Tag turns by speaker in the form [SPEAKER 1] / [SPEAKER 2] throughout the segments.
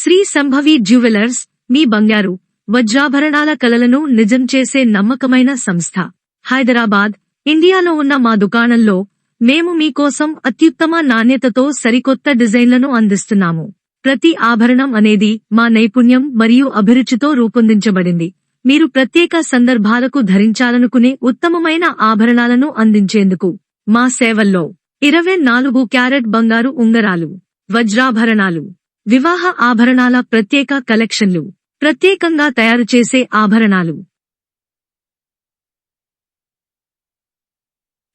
[SPEAKER 1] Shri Sambhavi jewellers మీ బంగారు వజ్రాభరణాల కలలను నిజం చేసే నమ్మకమైన సంస్థ. హైదరాబాద్ ఇండియాలో ఉన్న మా దుకాణంలో మేము మీకోసం అత్యుత్తమ నాణ్యతతో సరికొత్త డిజైన్లను అందిస్తున్నాము. ప్రతి ఆభరణం అనేది మా నైపుణ్యం మరియు అభిరుచితో రూపొందించబడింది. మీరు ప్రత్యేక సందర్భాలకు ధరించాలనుకునే ఉత్తమమైన ఆభరణాలను అందించేందుకు మా సేవల్లో ఇరవై నాలుగు క్యారెట్ బంగారు ఉంగరాలు వజ్రాభరణాలు వివాహ ఆభరణాల ప్రత్యేక కలెక్షన్లు. ప్రత్యేకంగా తయారు చేసే ఆభరణాలు.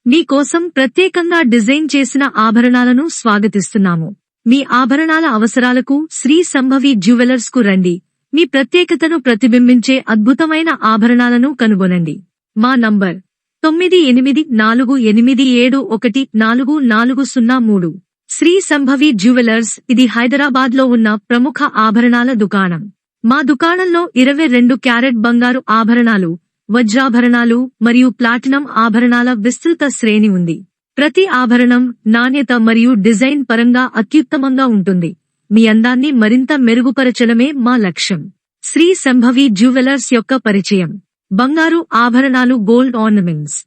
[SPEAKER 1] మీకోసం ప్రత్యేకంగా డిజైన్ చేసిన ఆభరణాలను స్వాగతిస్తున్నాము. మీ ఆభరణాల అవసరాలకు శ్రీ సంభవి జ్యువెలర్స్కు రండి. మీ ప్రత్యేకతను ప్రతిబింబించే అద్భుతమైన ఆభరణాలను కనుగొనండి. మా నంబర్ తొమ్మిది ఎనిమిది నాలుగు ఎనిమిది ఏడు ఒకటి నాలుగు నాలుగు సున్నా మూడు. శ్రీ సంభవి జ్యువెలర్స్ ఇది హైదరాబాద్లో ఉన్న ప్రముఖ ఆభరణాల దుకాణం. మా దుకాణంలో ఇరవై రెండు క్యారెట్ బంగారు ఆభరణాలు వజ్రాభరణాలు మరియు ప్లాటినం ఆభరణాల విస్తృత శ్రేణి ఉంది. ప్రతి ఆభరణం నాణ్యత మరియు డిజైన్ పరంగా అత్యుత్తమంగా ఉంటుంది. మీ అందాన్ని మరింత మెరుగుపరచడమే మా లక్ష్యం. శ్రీ సంభవి జ్యువెలర్స్ యొక్క పరిచయం. బంగారు ఆభరణాలు గోల్డ్ ఆర్నమెంట్స్.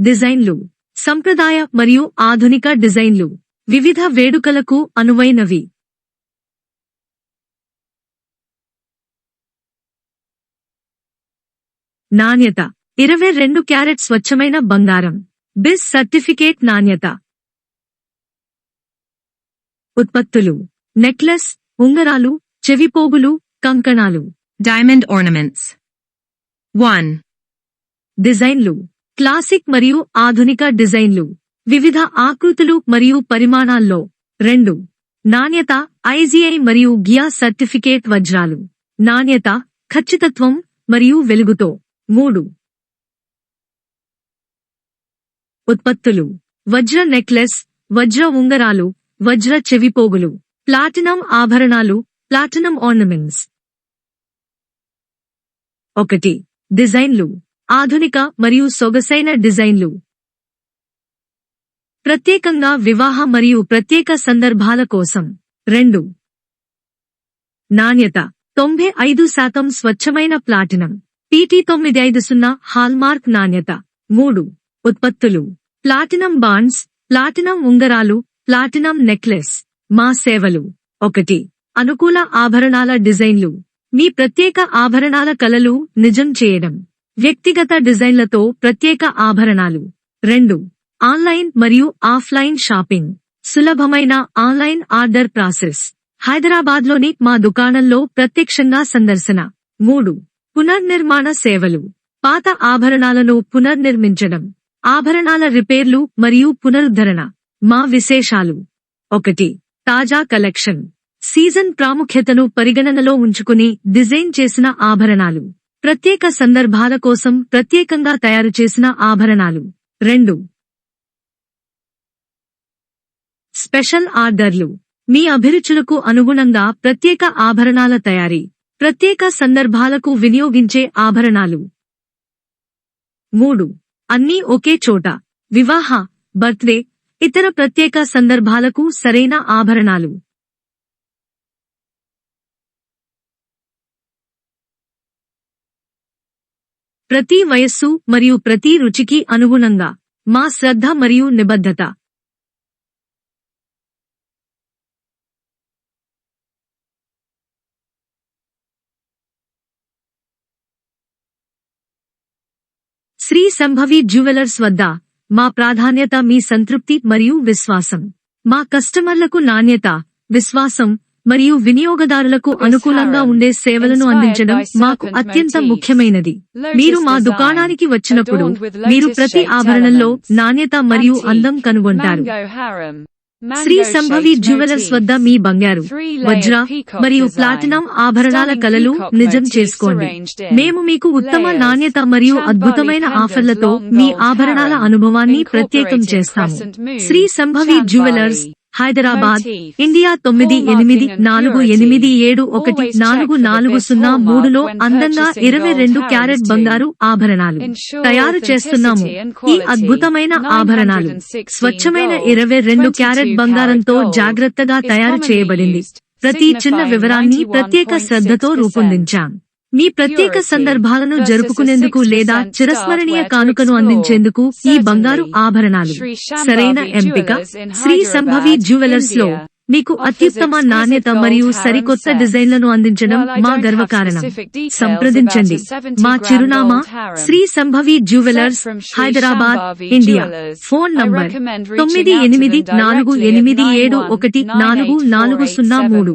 [SPEAKER 1] డిజైన్లు. సంప్రదాయ మరియు ఆధునిక డిజైన్లు. వివిధ వేడుకలకు అనువైనవి. నాణ్యత. ఇరవై రెండు క్యారెట్ స్వచ్ఛమైన బంగారం. బిస్ సర్టిఫికేట్ నాణ్యత. ఉత్పత్తులు. నెక్లెస్ ఉంగరాలు చెవిపోగులు కంకణాలు.
[SPEAKER 2] Diamond ornaments. 1.
[SPEAKER 1] డిజైన్లు. క్లాసిక్ మరియు ఆధునిక డిజైన్లు. వివిధ ఆకృతులు మరియు పరిమాణాల్లో. రెండు. నాణ్యత ఐజీఐ మరియు గియా సర్టిఫికేట్ వజ్రాలు. నాణ్యత ఖచ్చితత్వం మరియు వెలుగుతో. మూడు. ఉత్పత్తులు. వజ్ర నెక్లెస్ వజ్ర ఉంగరాలు వజ్ర చెవిపోగులు. ప్లాటినం ఆభరణాలు ప్లాటినం ఆర్నమెంట్స్. ఒకటి. డిజైన్లు. ఆధునిక మరియు సొగసైన డిజైన్లు. ప్రత్యేకంగా వివాహ మరియు ప్రత్యేక సందర్భాల కోసం. రెండు. నాణ్యత. తొంభై ఐదు శాతం స్వచ్ఛమైన ప్లాటినం. పీటీ తొమ్మిది ఐదు సున్నా హాల్మార్క్ నాణ్యత. మూడు. ఉత్పత్తులు. ప్లాటినం బాండ్స్ ప్లాటినం ఉంగరాలు ప్లాటినం నెక్లెస్ మా సేవలు. ఒకటి. అనుకూల ఆభరణాల డిజైన్లు. మీ ప్రత్యేక ఆభరణాల కలలు నిజం చేయడం. వ్యక్తిగత డిజైన్లతో ప్రత్యేక ఆభరణాలు. రెండు ఆన్లైన్ మరియు ఆఫ్లైన్ షాపింగ్. సులభమైన ఆన్లైన్ ఆర్డర్ ప్రాసెస్. హైదరాబాద్లోని మా దుకాణంలో ప్రత్యక్షంగా సందర్శన. మూడు పునర్నిర్మాణ సేవలు. పాత ఆభరణాలను పునర్నిర్మించడం. ఆభరణాల రిపేర్లు మరియు పునరుద్ధరణ. మా విశేషాలు. ఒకటి తాజా కలెక్షన్. సీజన్ ప్రాముఖ్యతను పరిగణనలో ఉంచుకుని డిజైన్ చేసిన ఆభరణాలు. ప్రత్యేక సందర్భాల కోసం ప్రత్యేకంగా తయారు చేసిన ఆభరణాలు. రెండు. స్పెషల్ ఆర్డర్లు. మీ అభిరుచులకు అనుగుణంగా ప్రత్యేక ఆభరణాల తయారీ. ప్రత్యేక సందర్భాలకు వినియోగించే ఆభరణాలు. మూడు. అన్నీ ఒకే చోట. వివాహ బర్త్డే ఇతర ప్రత్యేక సందర్భాలకు సరైన ఆభరణాలు. ప్రతి వయస్సు మరియు ప్రతి రుచికి అనుగుణంగా మా శ్రద్ధ మరియు నిబద్ధత. శ్రీ సంభవి జ్యువెలర్స్ వద్ద మా ప్రాధాన్యత మీ సంతృప్తి మరియు విశ్వాసం. మా కస్టమర్లకు నాణ్యత విశ్వాసం మరియు వినియోగదారులకు అనుకూలంగా ఉండే సేవలను అందించడం మాకు అత్యంత ముఖ్యమైనది. మీరు మా దుకాణానికి వచ్చినప్పుడు మీరు ప్రతి ఆభరణంలో నాణ్యత మరియు అందం కనుగొంటారు. శ్రీ సంభవి జ్యువెలర్స్ వద్ద మీ బంగారు వజ్ర మరియు ప్లాటినం ఆభరణాల కలలు నిజం చేసుకోండి. మేము మీకు ఉత్తమ నాణ్యత మరియు అద్భుతమైన ఆఫర్లతో మీ ఆభరణాల అనుభవాన్ని ప్రత్యేకం చేస్తాము. శ్రీ సంభవి జ్యువెలర్స్ హైదరాబాద్ ఇండియా తొమ్మిది ఎనిమిది నాలుగు ఎనిమిది ఏడు ఒకటి నాలుగు నాలుగు సున్నా మూడులో అందంగా ఇరవై రెండు క్యారెట్ బంగారు ఆభరణాలు. తయారు చేస్తున్నాము. ఈ అద్భుతమైన ఆభరణాలు. స్వచ్ఛమైన ఇరవై రెండు క్యారెట్ బంగారంతో జాగ్రత్తగా తయారు చేయబడింది. ప్రతి చిన్న వివరాన్ని ప్రత్యేక శ్రద్ధతో రూపొందించాం. మీ ప్రత్యేక సందర్భాలను జరుపుకునేందుకు లేదా చిరస్మరణీయ కానుకను అందించేందుకు ఈ బంగారు ఆభరణాలు. సరైన ఎంపిక. శ్రీ సంభవి జ్యువెలర్స్లో మీకు అత్యుత్తమ నాణ్యత మరియు సరికొత్త డిజైన్లను అందించడం మా గర్వకారణం సంప్రదించండి. మా చిరునామా Shri Sambhavi jewellers Hyderabad India phone number తొమ్మిది ఎనిమిది నాలుగు ఎనిమిది ఏడు ఒకటి నాలుగు నాలుగు సున్నా మూడు.